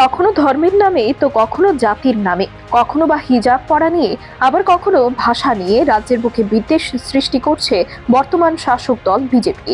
কখনো ধর্মের নামে, তো কখনো জাতির নামে। কখনো বা হিজাব পড়া নিয়ে, আবার কখনো ভাষা নিয়ে রাজ্যের বুকে বিদ্বেষ সৃষ্টি করছে বর্তমান শাসক দল বিজেপি।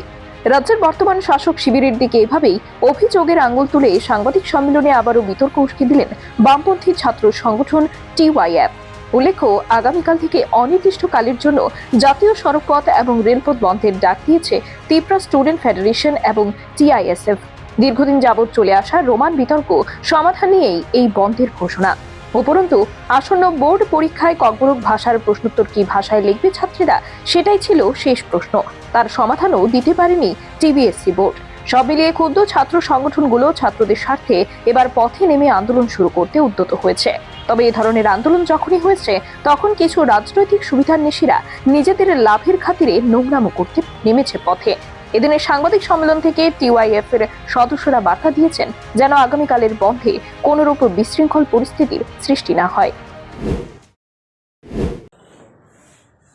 রাজ্যের বর্তমান শাসক শিবিরের দিকে এভাবেই অভিযোগের আঙ্গুল তুলে সাংবাদিক সম্মেলনে আবারও বিতর্ক উস্কে দিলেন বামপন্থী ছাত্র সংগঠন টিওয়াইএফ। উল্লেখ্য, আগামীকাল থেকে অনির্দিষ্টকালের জন্য জাতীয় সড়কপথ এবং রেলপথ বন্ধের ডাক দিয়েছে ত্রিপুরা স্টুডেন্ট ফেডারেশন এবং টিআইএসএফ। দীর্ঘদিন যাবৎ চলে আসা রোমান বিতর্ক সমাধান নিয়েই এই বন্ধের ঘোষণা। উপরন্তু, আসন্ন বোর্ড পরীক্ষায় ককবরক ভাষার প্রশ্নোত্তর কি ভাষায় লিখবে ছাত্রীরা, সেটাই ছিল শেষ প্রশ্ন। তার সমাধানও দিতে পারেনি টিবিএসসি বোর্ড। সব মিলিয়ে ক্ষুদ্র ছাত্র সংগঠনগুলো ছাত্রদের স্বার্থে এবার পথে নেমে আন্দোলন শুরু করতে উদ্যত হয়েছে। তবে এই ধরনের আন্দোলন যখনই হয়েছে, তখন কিছু রাজনৈতিক সুবিধান্বেষীরা নিজেদের লাভের খাতিরে নোংরামো করতে নেমেছে পথে। এদিনের সাংবাদিক সম্মেলন থেকে টিওয়াইএফ এর সদস্যরা বার্তা দিয়েছেন যেন আগামীকালের বন্ধে কোনরূপ বিশৃঙ্খল পরিস্থিতির সৃষ্টি না হয়।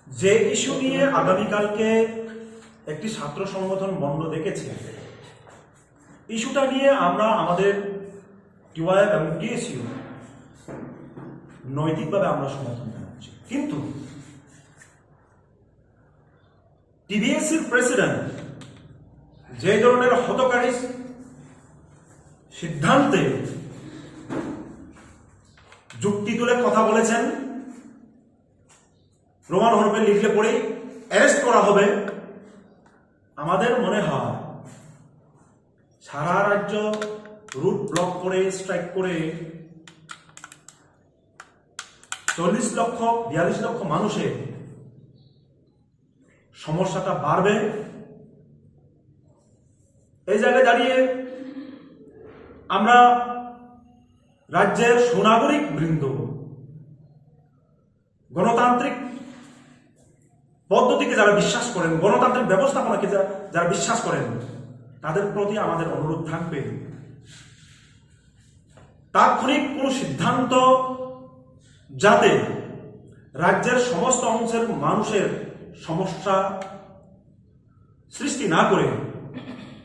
যে ইস্যু নিয়ে আগামীকালকে একটি ছাত্র সংগঠন বন্ধ দেখেছে, ইস্যুটা নিয়ে আমরা আমাদের টিওয়াইএফ এবং টিএসইউ নৈতিকভাবে আমরা সমর্থন জানাচ্ছি। কিন্তু টিভিএসির প্রেসিডেন্ট যে ধরনের হতকারী সিদ্ধান্তে যুক্তি তুলে কথা বলেছেন, রোমান হরফে লিখলে পরেই অ্যারেস্ট করা হবে। আমাদের মনে হয় সারা রাজ্য রুট ব্লক করে, স্ট্রাইক করে চল্লিশ লক্ষ, বিয়াল্লিশ লক্ষ মানুষের সমস্যাটা বাড়বে। এই জায়গায় দাঁড়িয়ে আমরা রাজ্যের সুনাগরিক বৃন্দ, গণতান্ত্রিক পদ্ধতিকে যারা বিশ্বাস করেন, গণতান্ত্রিক ব্যবস্থাপনাকে যারা বিশ্বাস করেন, তাদের প্রতি আমাদের অনুরোধ থাকবে। তাৎক্ষণিক কোনো সিদ্ধান্ত যাতে রাজ্যের সমস্ত অংশের মানুষের সমস্যা সৃষ্টি না করে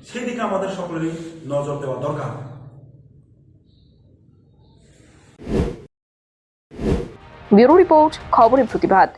সেই দিকে আমাদের সকলেরই নজর দেওয়া দরকার। ব্যুরো রিপোর্ট খবরের প্রতিবাদ।